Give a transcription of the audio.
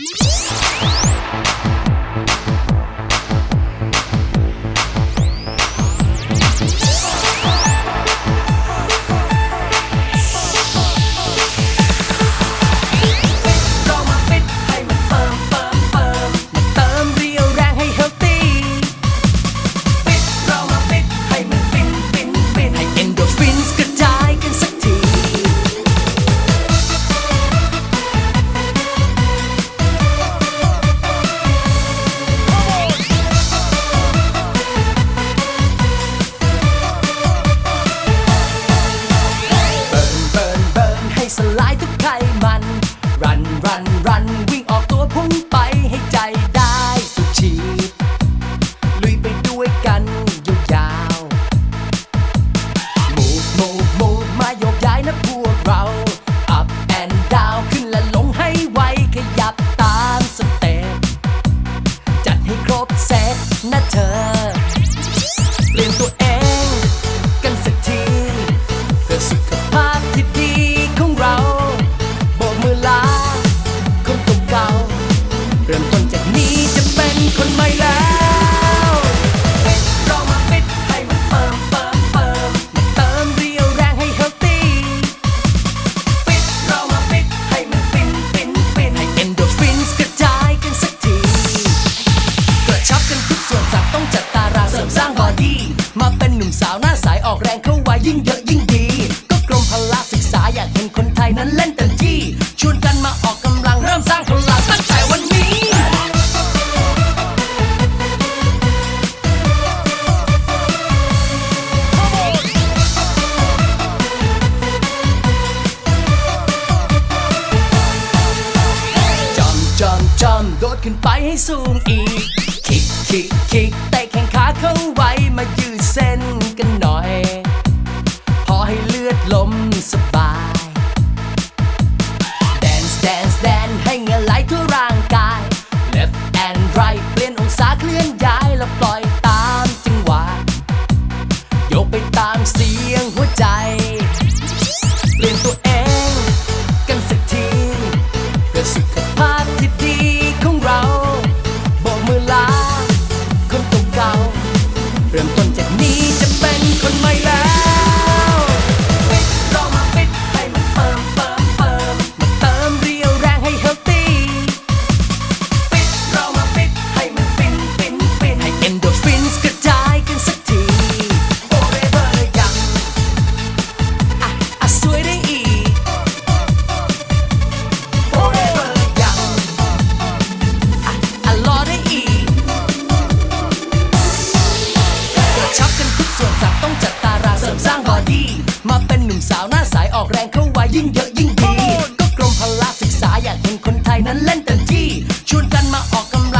Peace. มสาวหน้าใสออกแรงเข้าไว้ยิ่งเยอะยิ่งดี ก็กรมพละศึกษาอยากเห็นคนไทยนั้นเล่นเต็มที่ ชวนกันมาออกกำลังเริ่มสร้างพลังตั้งแต่วันนี้จอมจอมจอมโดดขึ้นไปให้สูงอีก ย ริมสร้างบอดี้มาเป็นหนุ่มสาวหน้าใสออกแรงเข้าไว้ยิ่งเยอะยิ่งดี ก็กรมพละศึกษาอยากเห็นคนไทยนั้นเล่นเต็มที่ชวนกันมาออกกำลัง